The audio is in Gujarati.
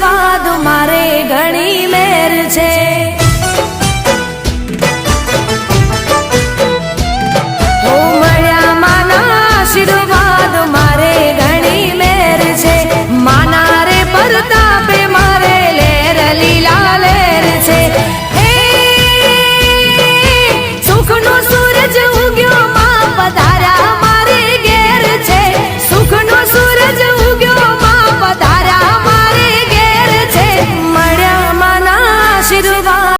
આશીર્વાદ મારે ઘણી મેર છે.